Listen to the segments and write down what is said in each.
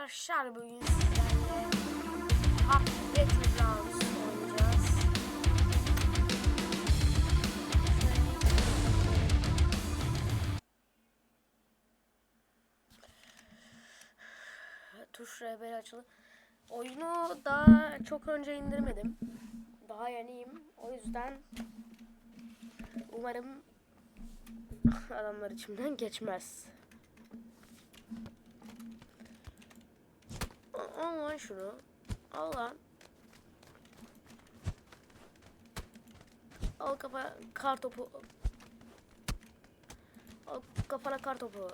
arkadaşlar bugün sizlerle Hub Battlegrounds oynayacağız. Tuş RB açılı. Oyunu daha çok önce indirmedim. Daha yeniyim. O yüzden umarım adamlar içimden geçmez. Al lan şunu. Al lan. Al kafa kar topu. Al kafana kar topu.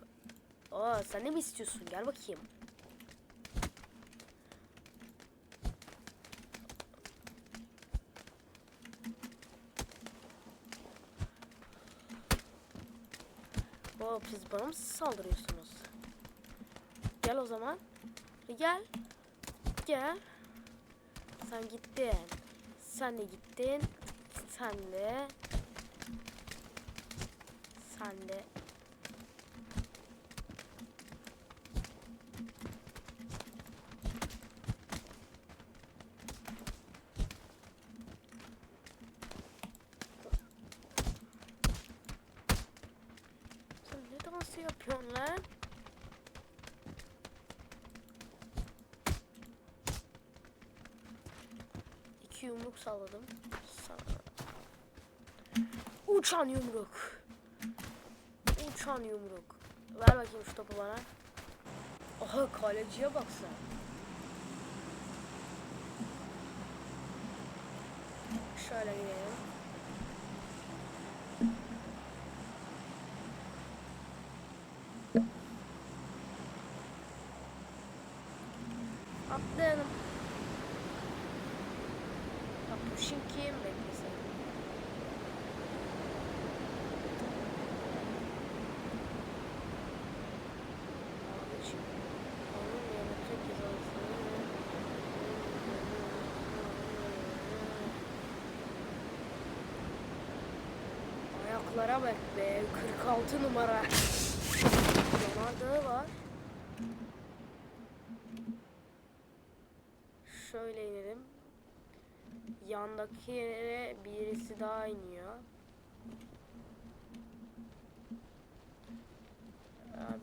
Aa sen ne mi istiyorsun? Gel bakayım. Oo, siz bana mı saldırıyorsunuz? Gel o zaman. E, Gel. Gel. Sen gittin. Sen de gittin. Sen de. Sen de. Sen ne dansı yapıyorsun lan? Yumruk salladım. Uçan yumruk. Uçan yumruk. Ver bakayım şu topu bana. Aha kaleciye baksana. Şöyle gidelim. Cezasını- Ayaklara bak be 46 numara. Yanardağı var. Şöyle inelim. Yandaki yere birisi daha iniyor.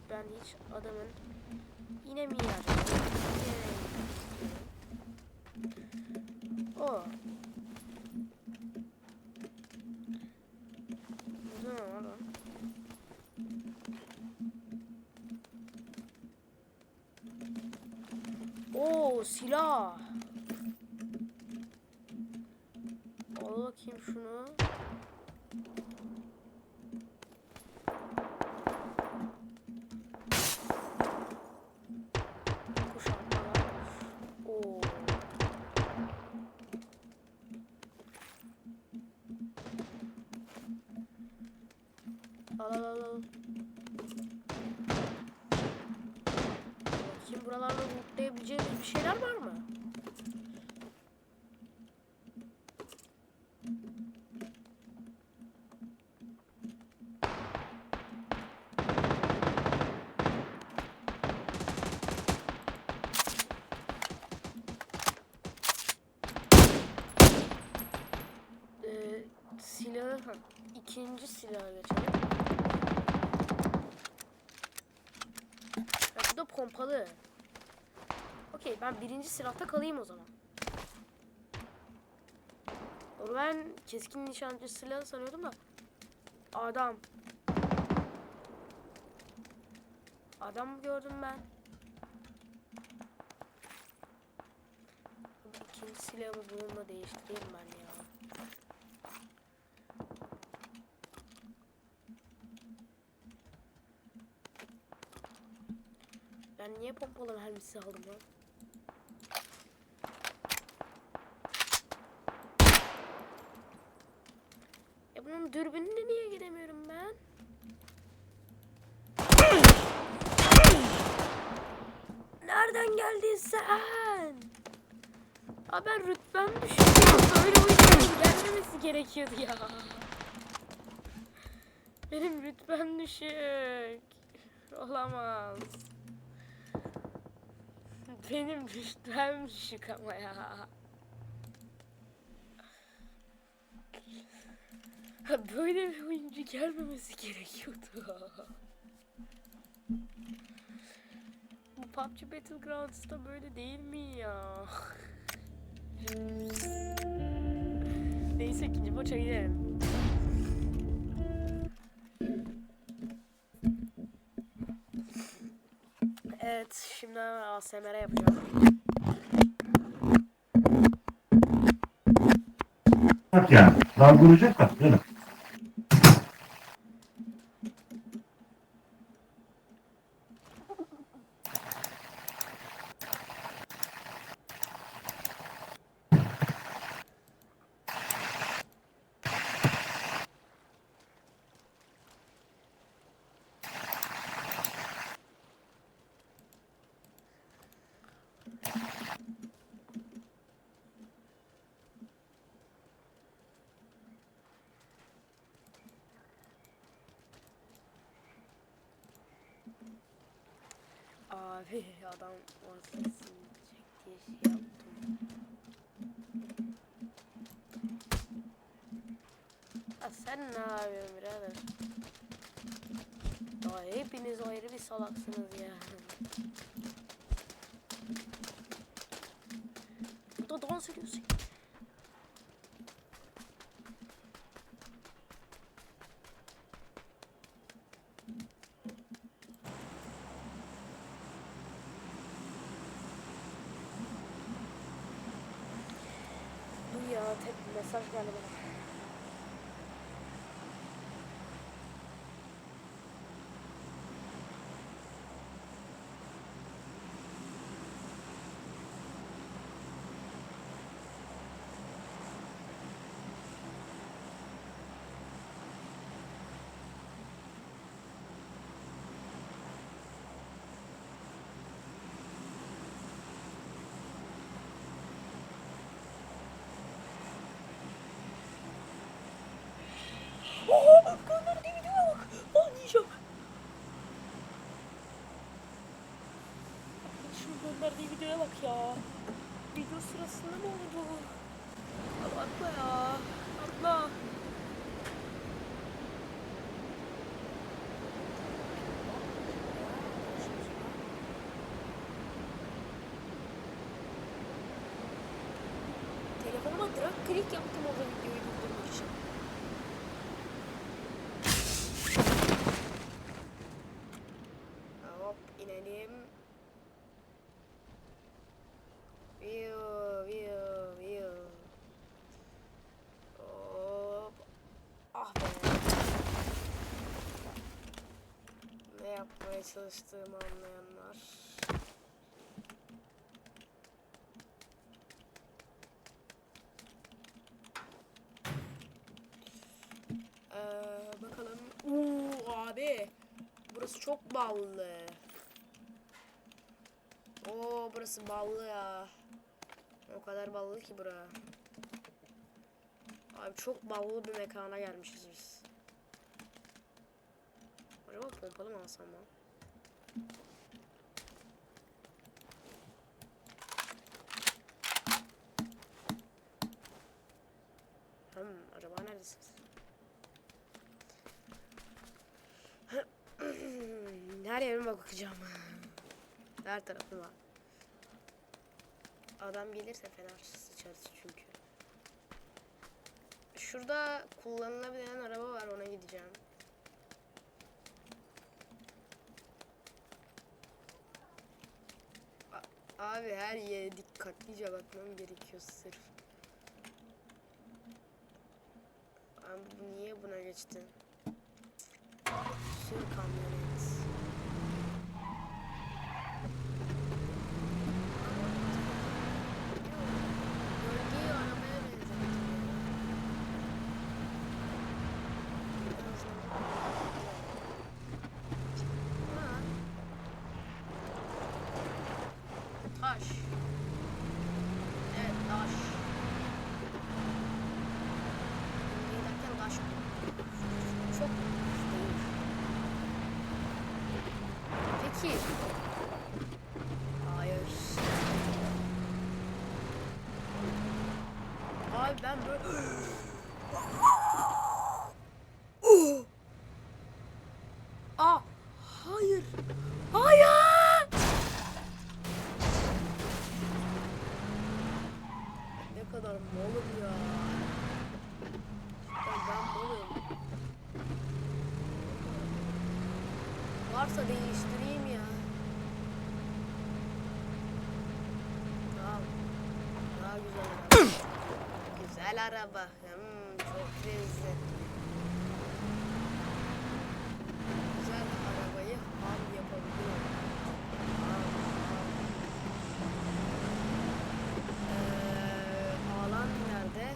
Ben hiç adamın inemeyeceğim. O. Burada ne var silah. Şunu. Al al al al. Bakayım buralarda lootlayabileceğimiz bir şeyler var ikinci silaha geçelim. Ya bu da pompalı. Okey ben birinci silahta kalayım o zaman. Onu ben keskin nişancı silahı sanıyordum da. Adam. Adam gördüm ben. İkinci silahımı bununla değiştireyim ben ya. Ben niye pompalı mermisi aldım lan? Ya bunun dürbününe niye giremiyorum ben? Nereden geldin sen? Aa ben rütbem düşüyor. Böyle oyunların gelmemesi gerekiyordu ya. Benim rütbem düşük. Olamaz. Benim düşmem düşük ama ya. Böyle bir oyuncu gelmemesi gerekiyordu. Bu PUBG Battlegrounds'da böyle değil mi ya? Neyse ikinci maça gidelim. Evet, şimdi ASMR yapacağım. Bak yani. Dalgalayacak bak değil mi? Abi adam vazgeçsin çek diye şey yaptım. Ya sen ne yapıyorsun birader? Ya hepiniz ayrı bir salaksınız ya. Bu da dans ediyorsun. Entonces. Oha gönderdiği videoya bak. Anlayacağım. Şunu gönderdiği videoya bak ya. Video sırasında mı oldu? Abi atla ya. Atla. Yapmaya çalıştığımı anlayanlar. Ee, bakalım. Uuu abi. Burası çok ballı. Oo burası ballı ya. O kadar ballı ki bura. Abi çok ballı bir mekana gelmişiz biz. Acaba pompalı mı alsam ben? Hmm, acaba neredesiniz? Bakacağım. Her tarafıma. Adam gelirse fena sıçarız çünkü. Şurada kullanılabilen araba var ona gideceğim. Abi her yere dikkatlice bakmam gerekiyor sırf. Abi niye buna geçtin? Sür kamyonet. Daş. Evet daş. Giderken daş Çok değil. Peki. Hayır. Abi ben böyle... Varsa değiştireyim ya. Tamam. Daha güzel araba. güzel araba. Hmm, çok lezzetli. Güzel arabayı ham yapabiliyorum. Ham, ham. Ee, alan nerede?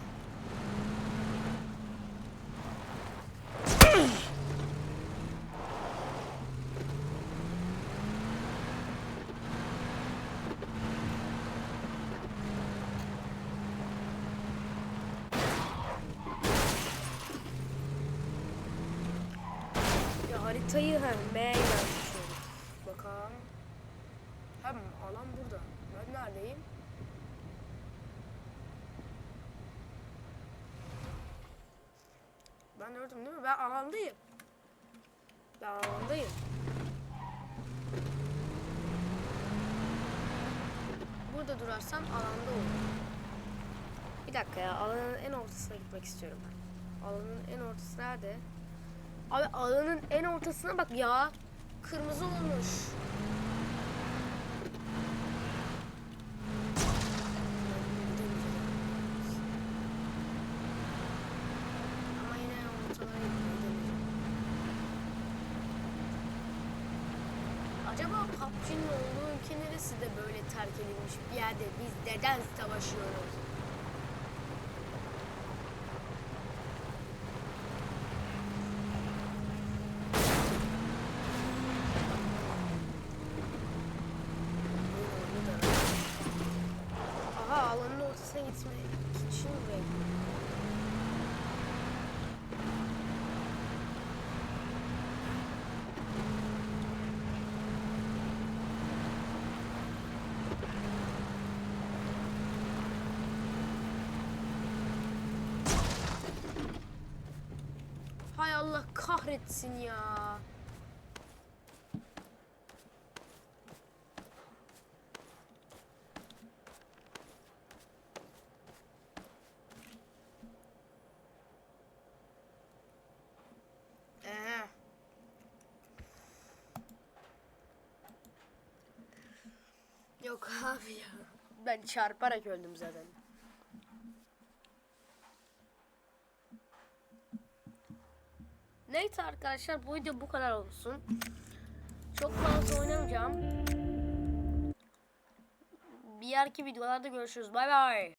Haritayı hem M ile. Bakalım. Hem alan burada. Ben neredeyim? Ben gördüm değil mi? Ben alandayım. Ben alandayım. Burada durarsam alanda olurum. Bir dakika ya alanın en ortasına gitmek istiyorum ben. Alanın en ortası nerede? Abi alanın en ortasına bak ya. Kırmızı olmuş. Ama yine ortalara gidemeyeceğim. Acaba PUBG'nin olduğu ülke neresi de böyle terk edilmiş bir yerde biz neden savaşıyoruz? Aha alanın ortasına gitmek için gidiyorum. Hay Allah kahretsin ya. Ee. Yok abi ya. Ben çarparak öldüm zaten. Neyse arkadaşlar bu video bu kadar olsun. Çok fazla oynamayacağım. Bir yerki videolarda görüşürüz. Bay bay.